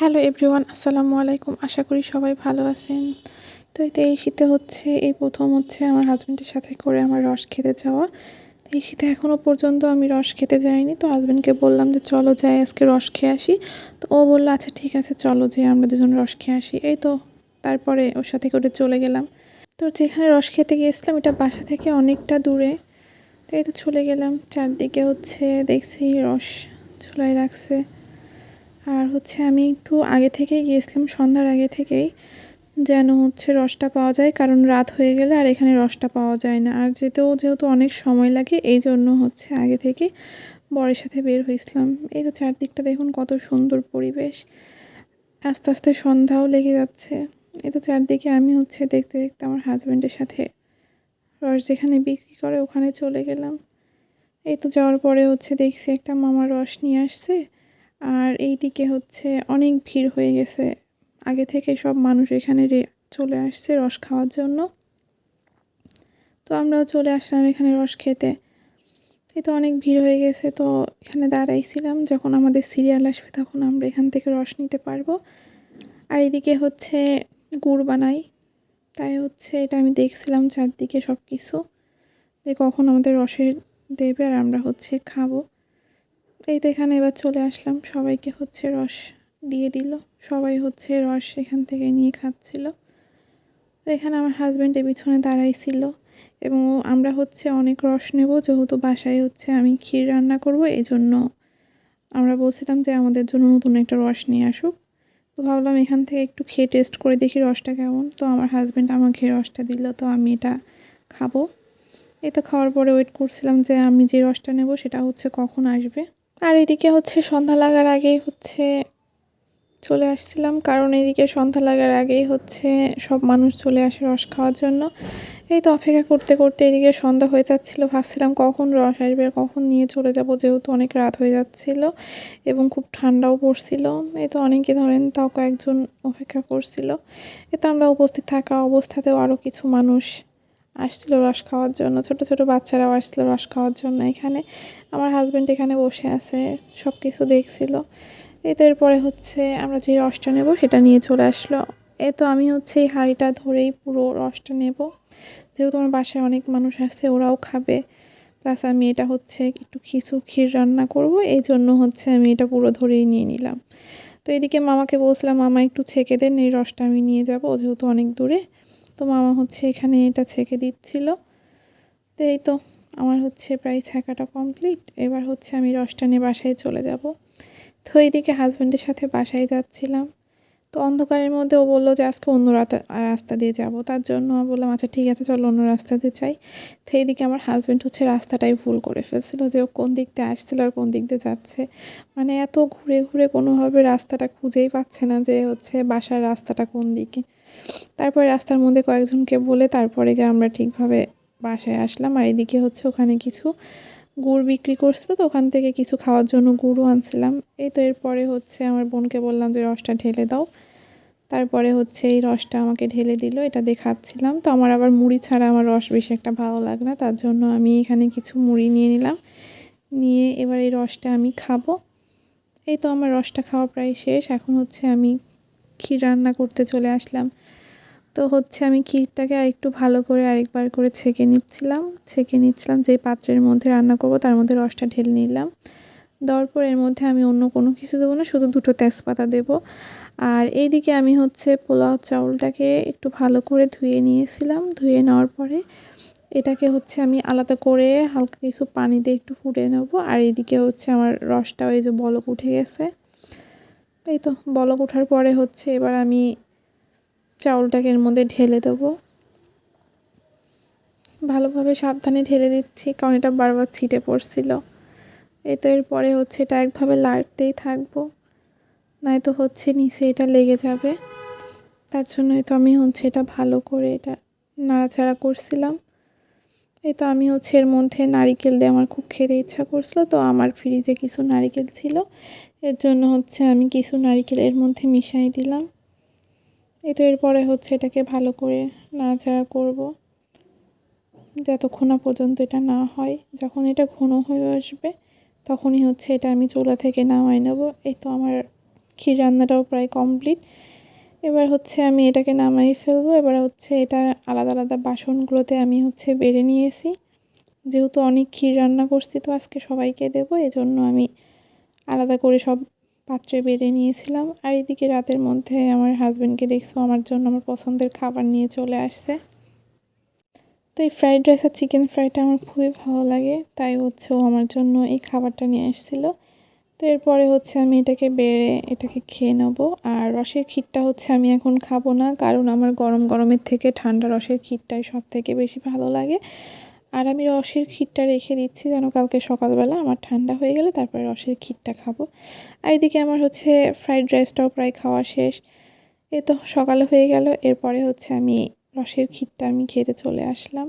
Hello everyone, আসসালামু আলাইকুম। আশা করি সবাই ভালো আছেন। তো এতে এই শীতে হচ্ছে, এই প্রথম হচ্ছে আমার হাজব্যান্ডের সাথে করে আমার রস খেতে যাওয়া। তো এই শীতে এখনও পর্যন্ত আমি রস খেতে যাইনি। তো হাজব্যান্ডকে বললাম যে, চলো যাই, আজকে রস খেয়ে আসি। তো ও বলল আচ্ছা ঠিক আছে, চলো যে আমরা দুজন রস খেয়ে আসি। এই তো তারপরে ওর সাথে করে চলে গেলাম। তো যেখানে রস খেতে গিয়েছিলাম, এটা বাসা থেকে অনেকটা দূরে। তো এই তো চলে গেলাম। চারদিকে হচ্ছে দেখছি রস ঝুলাই রাখছে। আর হচ্ছে আমি একটু আগে থেকেই গিয়েছিলাম, সন্ধ্যার আগে থেকেই, যেন হচ্ছে রসটা পাওয়া যায়। কারণ রাত হয়ে গেলে আর এখানে রসটা পাওয়া যায় না। আর যেতেও যেহেতু অনেক সময় লাগে, এই জন্য হচ্ছে আগে থেকে বরের সাথে বের হয়েছিলাম। এই তো চারদিকটা দেখুন কত সুন্দর পরিবেশ। আস্তে আস্তে সন্ধ্যাও লেগে যাচ্ছে। এই তো চারদিকে আমি হচ্ছে দেখতে দেখতে আমার হাজব্যান্ডের সাথে রস যেখানে বিক্রি করে ওখানে চলে গেলাম। এই তো যাওয়ার পরে হচ্ছে দেখছি একটা মামা রস নিয়ে আসছে। আর এই দিকে হচ্ছে অনেক ভিড় হয়ে গেছে। আগে থেকে সব মানুষ এখানে চলে আসছে রস খাওয়ার জন্য। তো আমরাও চলে আসলাম এখানে রস খেতে। এই তো অনেক ভিড় হয়ে গেছে, তো এখানে দাঁড়াইছিলাম। যখন আমাদের সিরিয়াল আসবে তখন আমরা এখান থেকে রস নিতে পারব। আর এদিকে হচ্ছে গুড় বানাই। তাই হচ্ছে এটা আমি দেখছিলাম চারদিকে সব কিছু যে কখন আমাদের রসের দেবে আর আমরা হচ্ছে খাব। এই তো এখানে এবার চলে আসলাম। সবাইকে হচ্ছে রস দিয়ে দিল। সবাই হচ্ছে রস এখান থেকে নিয়ে খাচ্ছিল। তো এখানে আমার হাজব্যান্ডের পিছনে দাঁড়াইছিল এবং আমরা হচ্ছে অনেক রস নেব, যেহেতু বাসায় হচ্ছে আমি ক্ষীর রান্না করব এই জন্য আমরা বলছিলাম যে আমাদের জন্য নতুন একটা রস নিয়ে আসুক। তো ভাবলাম এখান থেকে একটু খেয়ে টেস্ট করে দেখি রসটা কেমন। তো আমার হাজব্যান্ড আমাকে রসটা দিল, তো আমি এটা খাব। তো খাওয়ার পরে ওয়েট করছিলাম যে আমি যে রসটা নেব, সেটা হচ্ছে কখন আসবে। আর এদিকে হচ্ছে সন্ধ্যা লাগার আগেই হচ্ছে চলে আসছিলাম। কারণ এদিকে সন্ধ্যা লাগার আগেই হচ্ছে সব মানুষ চলে আসে রস খাওয়ার জন্য। এই তো অপেক্ষা করতে করতে এদিকে সন্ধ্যা হয়ে যাচ্ছিল। ভাবছিলাম কখন রস আসবে কখন নিয়ে চলে যাব, যেহেতু অনেক রাত হয়ে যাচ্ছিল এবং খুব ঠান্ডাও পড়ছিল। এই তো অনেকে ধরেন তাও কয়েকজন অপেক্ষা করছিল। এ তো আমরা উপস্থিত থাকা অবস্থাতেও আরও কিছু মানুষ আসছিল রস খাওয়ার জন্য। ছোট ছোট বাচ্চারাও আসছিল রস খাওয়ার জন্য এখানে। আমার হাজব্যান্ড এখানে বসে আছে সব কিছু দেখছিল। এই তো এরপরে হচ্ছে আমরা যে রসটা নেব সেটা নিয়ে চলে আসলো। এ তো আমি হচ্ছে এই হাঁড়িটা ধরেই পুরো রসটা নেব। যেহেতু আমার বাসায় অনেক মানুষ আসছে ওরাও খাবে। প্লাস আমি এটা হচ্ছে একটু কিছু ক্ষীর রান্না করব, এই জন্য হচ্ছে আমি এটা পুরো ধরেই নিয়ে নিলাম। তো এদিকে মামাকে বলছিলাম, মামা একটু ছেঁকে দেন, এই রসটা আমি নিয়ে যাব, যেহেতু অনেক দূরে। তো মামা হচ্ছে এখানে এটা ছেঁকে দিচ্ছিল। তো এই তো আমার হচ্ছে প্রায় ছেঁকাটা কমপ্লিট। এবার হচ্ছে আমি রসটা নিয়ে বাসায় চলে যাব। তো এইদিকে হাজব্যান্ডের সাথে বাসায় যাচ্ছিলাম। তো অন্ধকারের মধ্যে ও বলল যে, আজকে অন্য রাস্তা দিয়ে যাব। তার জন্য বললাম আচ্ছা ঠিক আছে, চলো অন্য রাস্তা দিয়ে চাই তো এইদিকে আমার হাজব্যান্ড হচ্ছে রাস্তাটাই ভুল করে ফেলছিল যে, ও কোন দিক দিয়ে আসছিল আর কোন দিক দিয়ে যাচ্ছে। মানে এত ঘুরে ঘুরে কোনোভাবে রাস্তাটা খুঁজেই পাচ্ছে না যে, হচ্ছে বাসার রাস্তাটা কোন দিকে। তারপরে রাস্তার মধ্যে কয়েকজনকে বলে তারপরে গিয়ে আমরা ঠিকভাবে বাসায় আসলাম। আর এদিকে হচ্ছে ওখানে কিছু গুড় বিক্রি করছিল তো ওখান থেকে কিছু খাওয়ার জন্য গুড়ও আনছিলাম। এই তো এরপরে হচ্ছে আমার বোনকে বললাম যে, রসটা ঢেলে দাও। তারপরে হচ্ছে এই রসটা আমাকে ঢেলে দিল, এটা দেখাচ্ছিলাম তো আমার আবার মুড়ি ছাড়া আমার রস বেশি একটা ভালো লাগে না, তার জন্য আমি এখানে কিছু মুড়ি নিয়ে নিলাম। নিয়ে এবার এই রসটা আমি খাব। এই তো আমার রসটা খাওয়া প্রায় শেষ। এখন হচ্ছে আমি ক্ষীর রান্না করতে চলে আসলাম। তো হচ্ছে আমি ক্ষীরটাকে আরেকটু ভালো করে আরেকবার করে ছেঁকে নিচ্ছিলাম। ছেঁকে নিচ্ছিলাম, যে পাত্রের মধ্যে রান্না করব তার মধ্যে রসটা ঢেলে নিলাম। দেওয়ার পর এর মধ্যে আমি অন্য কোনো কিছু দেবো না, শুধু দুটো তেজপাতা দেব। আর এইদিকে আমি হচ্ছে পোলাও চাউলটাকে একটু ভালো করে ধুয়ে নিয়েছিলাম। ধুয়ে নেওয়ার পরে এটাকে হচ্ছে আমি আলাদা করে হালকা কিছু পানি দিয়ে একটু ফুটে নেব। আর এইদিকে হচ্ছে আমার রসটা ওই যে বলক উঠে গেছে। এই তো বলক ওঠার পরে হচ্ছে এবার আমি চাউলটাকে এর মধ্যে ঢেলে দেবো। ভালোভাবে সাবধানে ঢেলে দিচ্ছি, কারণ এটা বারবার ছিটে পড়ছিল। এই তো এরপরে হচ্ছে এটা একভাবে লাড়তেই থাকব। নয়তো হচ্ছে নিচে এটা লেগে যাবে। তার জন্যই তো আমি হচ্ছে এটা ভালো করে এটা নাড়াচাড়া করছিলাম। এই তো আমি হচ্ছে এর মধ্যে নারিকেল দিয়ে আমার খুব খেতে ইচ্ছা করছিল, তো আমার ফ্রিজে কিছু নারিকেল ছিল। এর জন্য হচ্ছে আমি কিছু নারিকেল এর মধ্যে মিশাই দিলাম। এই তো এরপরে হচ্ছে এটাকে ভালো করে নাড়াচাড়া করব। যতক্ষণ না পর্যন্ত এটা না হয়, যখন এটা ঘন হয়ে আসবে, তখনই হচ্ছে এটা আমি চুলা থেকে নামাই নেব। এই তো আমার ক্ষীর রান্নাটাও প্রায় কমপ্লিট এবার হচ্ছে আমি এটাকে নামাই ফেলব। এবার হচ্ছে এটা আলাদা আলাদা বাসনগুলোতে আমি হচ্ছে বেড়ে নিয়েছি। যেহেতু অনেক ক্ষীর রান্না করছি তো আজকে সবাইকে দেবো, এজন্য আমি আলাদা করে সব পাত্রে বেড়ে নিয়েছিলাম। আর এদিকে রাতের মধ্যে আমার হাজব্যান্ডকে দেখছ, আমার জন্য আমার পছন্দের খাবার নিয়ে চলে আসছে। তো এই ফ্রাইড রাইস আর চিকেন ফ্রাইটা আমার খুবই ভালো লাগে, তাই হচ্ছে ও আমার জন্য এই খাবারটা নিয়ে এসেছিল তো এরপরে হচ্ছে আমি এটাকে বেড়ে এটাকে খেয়ে নেব। আর রসের ক্ষীরটা হচ্ছে আমি এখন খাব না, কারণ আমার গরম গরমের থেকে ঠান্ডা রসের ক্ষীরটাই সব থেকে বেশি ভালো লাগে। আর আমি রসের ক্ষীরটা রেখে দিচ্ছি, যেন কালকে সকালবেলা আমার ঠান্ডা হয়ে গেলে তারপরে রসের ক্ষীরটা খাব। আর এদিকে আমার হচ্ছে ফ্রাইড রাইসটাও প্রায় খাওয়া শেষ। এ তো সকালে হয়ে গেল, এরপরে হচ্ছে আমি রসের ক্ষীরটা আমি খেতে চলে আসলাম।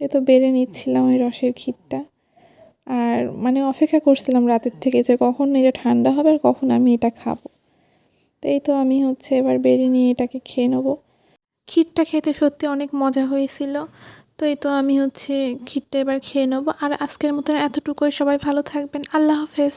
এ তো বেড়ে নিচ্ছিলাম ওই রসের ক্ষীরটা। আর মানে অপেক্ষা করছিলাম রাতের থেকে যে কখন এটা ঠান্ডা হবে আর কখন আমি এটা খাব। তো এই তো আমি হচ্ছে এবার বেড়ে নিয়ে এটাকে খেয়ে নেব। ক্ষীরটা খেতে সত্যি অনেক মজা হয়েছিল। তো এই তো আমি হচ্ছে ক্ষীরটা এবার খেয়ে নেব। আর আজকের মতন এতটুকুই। সবাই ভালো থাকবেন। আল্লাহ হাফেজ।